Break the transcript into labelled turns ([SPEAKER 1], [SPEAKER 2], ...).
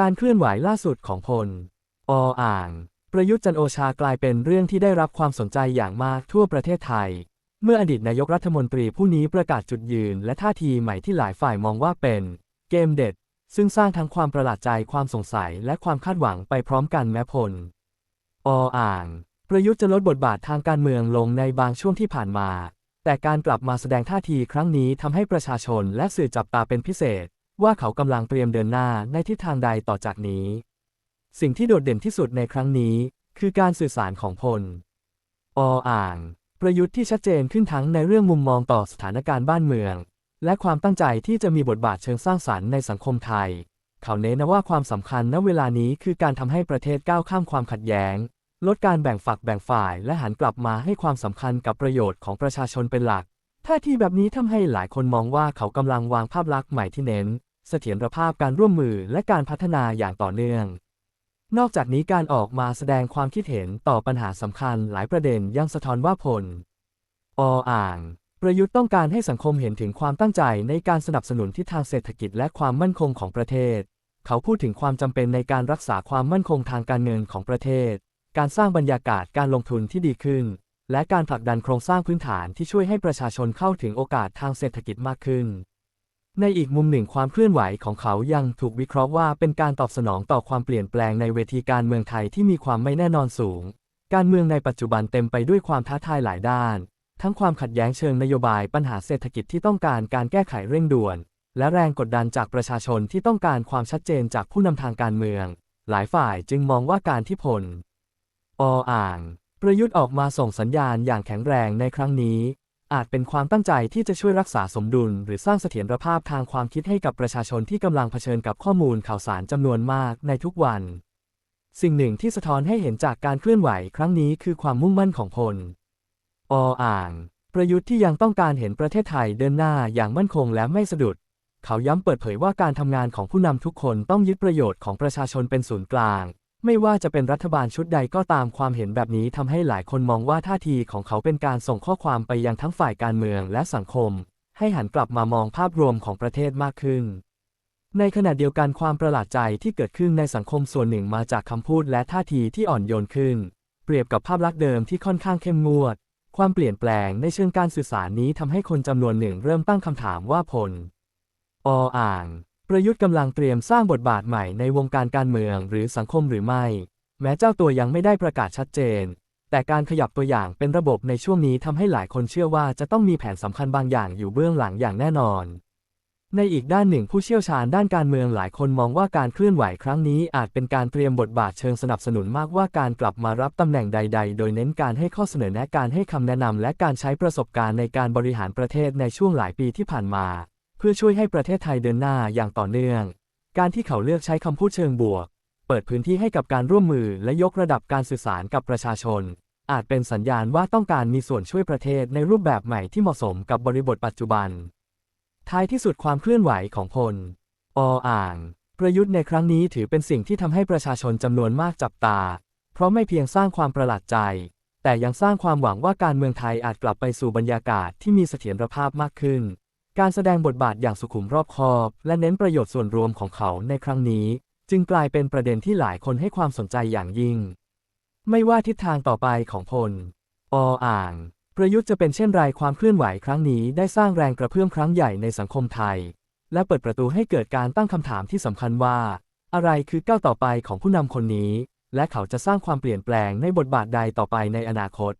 [SPEAKER 1] การเคลื่อนไหวล่าสุดของพล ออ่าง ประยุทธ์จันโอชากลายเป็นเรื่องที่ได้รับความสนใจอย่างมากทั่วประเทศไทย เมื่ออดีตนายกรัฐมนตรีผู้นี้ประกาศจุดยืน และท่าทีใหม่ที่หลายฝ่ายมองว่าเป็น เกมเด็ด ซึ่งสร้างทั้งความประหลาดใจความสงสัยและความคาดหวังไปพร้อมกันแม้พล ออ่าง ประยุทธ์จะลดบทบาททางการเมืองลงในบางช่วงที่ผ่านมา แต่การกลับมาแสดงท่าทีครั้งนี้ทำให้ประชาชนและสื่อจับตาเป็นพิเศษ ว่าเขากำลังเตรียมเดินหน้าในทิศทางใดต่อจากนี้ สิ่งที่โดดเด่นที่สุดในครั้งนี้ คือการสื่อสารของพล ออ่าง ประยุทธ์ที่ชัดเจนขึ้นทั้งในเรื่องมุมมองต่อสถานการณ์บ้านเมือง และความตั้งใจที่จะมีบทบาทเชิงสร้างสรรค์ในสังคมไทย เขาเน้นว่าความสำคัญณเวลานี้คือการทำให้ประเทศก้าวข้ามความขัดแย้ง ลดการแบ่งฝักแบ่งฝ่ายและหันกลับมาให้ความสำคัญกับประโยชน์ของประชาชนเป็นหลัก ท่าทีแบบนี้ทำให้หลายคนมองว่าเขากำลังวางภาพลักษณ์ใหม่ที่เน้น เสถียรภาพการร่วมมือและการพัฒนาอย่างต่อเนื่อง นอกจากนี้การออกมาแสดงความคิดเห็นต่อปัญหาสำคัญหลายประเด็นยังสะท้อนว่าผลออ่าง ประยุทธ์ต้องการให้สังคมเห็นถึงความตั้งใจในการสนับสนุนทิศทางเศรษฐกิจและความมั่นคงของประเทศ เขาพูดถึงความจำเป็นในการรักษาความมั่นคงทางการเงินของประเทศ การสร้างบรรยากาศการลงทุนที่ดีขึ้น และการผลักดันโครงสร้างพื้นฐานที่ช่วยให้ประชาชนเข้าถึงโอกาสทางเศรษฐกิจมากขึ้น ในอีกมุมหนึ่งความเคลื่อนไหวของเขายังถูกวิเคราะห์ว่าเป็นการตอบสนองต่อความเปลี่ยนแปลงในเวทีการเมืองไทยที่มีความไม่แน่นอนสูง การเมืองในปัจจุบันเต็มไปด้วยความท้าทายหลายด้าน ทั้งความขัดแย้งเชิงนโยบายปัญหาเศรษฐกิจที่ต้องการการแก้ไขเร่งด่วน และแรงกดดันจากประชาชนที่ต้องการความชัดเจนจากผู้นำทางการเมือง หลายฝ่ายจึงมองว่าการที่พล ออ่าง ประยุทธ์ออกมาส่งสัญญาณอย่างแข็งแรงในครั้งนี้ อาจเป็นความตั้งใจที่จะช่วยรักษาสมดุล หรือสร้างเสถียรภาพทางความคิดให้กับประชาชนที่กำลังเผชิญกับข้อมูลข่าวสารจำนวนมากในทุกวัน สิ่งหนึ่งที่สะท้อนให้เห็นจากการเคลื่อนไหวครั้งนี้คือความมุ่งมั่นของพล ออ่าง ประยุทธ์ที่ยังต้องการเห็นประเทศไทยเดินหน้าอย่างมั่นคงและไม่สะดุด เขาย้ำเปิดเผยว่าการทำงานของผู้นำทุกคนต้องยึดประโยชน์ของประชาชนเป็นศูนย์กลาง ไม่ว่าจะเป็นรัฐบาลชุดใดก็ตามความเห็นแบบนี้ทำให้หลายคนมองว่าท่าทีของเขาเป็นการส่งข้อความไปยังทั้งฝ่ายการเมืองและสังคม ให้หันกลับมามองภาพรวมของประเทศมากขึ้น ในขณะเดียวกันความประหลาดใจที่เกิดขึ้นในสังคมส่วนหนึ่งมาจากคำพูดและท่าทีที่อ่อนโยนขึ้น เปรียบกับภาพลักษณ์เดิมที่ค่อนข้างเข้มงวด ความเปลี่ยนแปลงในเชิงการสื่อสารนี้ทำให้คนจำนวนหนึ่งเริ่มตั้งคำถามว่าผล ออ่าง ประยุทธ์กำลังเตรียมสร้างบทบาทใหม่ในวงการการเมืองหรือสังคมหรือไม่ แม้เจ้าตัวยังไม่ได้ประกาศชัดเจน แต่การขยับตัวอย่างเป็นระบบในช่วงนี้ทำให้หลายคนเชื่อว่าจะต้องมีแผนสำคัญบางอย่างอยู่เบื้องหลังอย่างแน่นอน ในอีกด้านหนึ่งผู้เชี่ยวชาญด้านการเมืองหลายคนมองว่าการเคลื่อนไหวครั้งนี้อาจเป็นการเตรียมบทบาทเชิงสนับสนุนมากว่าการกลับมารับตำแหน่งใด ๆ โดยเน้นการให้ข้อเสนอแนะการให้คำแนะนำและการใช้ประสบการณ์ในการบริหารประเทศในช่วงหลายปีที่ผ่านมา พื่อช่วยให้ประเทศไทยเดินหน้าอย่างต่อเนื่อง การที่เขาเลือกใช้คำพูดเชิงบวก เปิดพื้นที่ให้กับการร่วมมือและยกระดับการสื่อสารกับประชาชน อาจเป็นสัญญาณว่าต้องการมีส่วนช่วยประเทศในรูปแบบใหม่ที่เหมาะสมกับบริบทปัจจุบัน ท้ายที่สุดความเคลื่อนไหวของพล ออ่าง ประยุทธ์ในครั้งนี้ถือเป็นสิ่งที่ทำให้ประชาชนจำนวนมากจับตา เพราะไม่เพียงสร้างความประหลาดใจ แต่ยังสร้างความหวังว่าการเมืองไทยอาจกลับไปสู่บรรยากาศที่มีเสถียรภาพมากขึ้น การแสดงบทบาทอย่างสุขุมรอบคอบ และเน้นประโยชน์ส่วนรวมของเขาในครั้งนี้ จึงกลายเป็นประเด็นที่หลายคนให้ความสนใจอย่างยิ่ง ไม่ว่าทิศทางต่อไปของพล ออ่าง ประยุทธ์จะเป็นเช่นไรความเคลื่อนไหวครั้งนี้ได้สร้างแรงกระเพื่อมครั้งใหญ่ในสังคมไทย และเปิดประตูให้เกิดการตั้งคำถามที่สำคัญว่า อะไรคือก้าวต่อไปของผู้นำคนนี้ และเขาจะสร้างความเปลี่ยนแปลงในบทบาทใดต่อไปในอนาคต